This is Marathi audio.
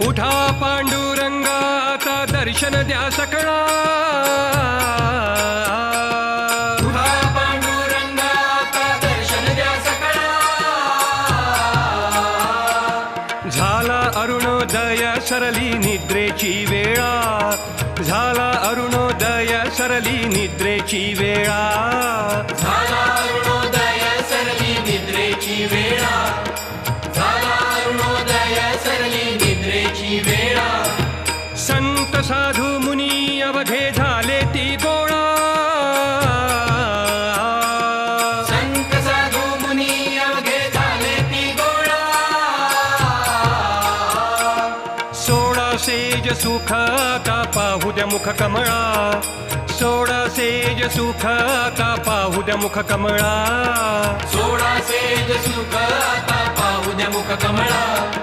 उठा पांडुरंगा आता दर्शन द्या सकळा. तुझा पांडुरंगा आता दर्शन द्या सकळा. झाला अरुणोदय सरली निद्रेची वेळा. झाला अरुणोदय सरली निद्रेची वेळा. सेज सुख का पाहू द्या मुख कमळा. सोळा सेज सुख का पाहू द्या मुख कमळा. सोळा सेज सुख का पाहू द्या मुख कमळा.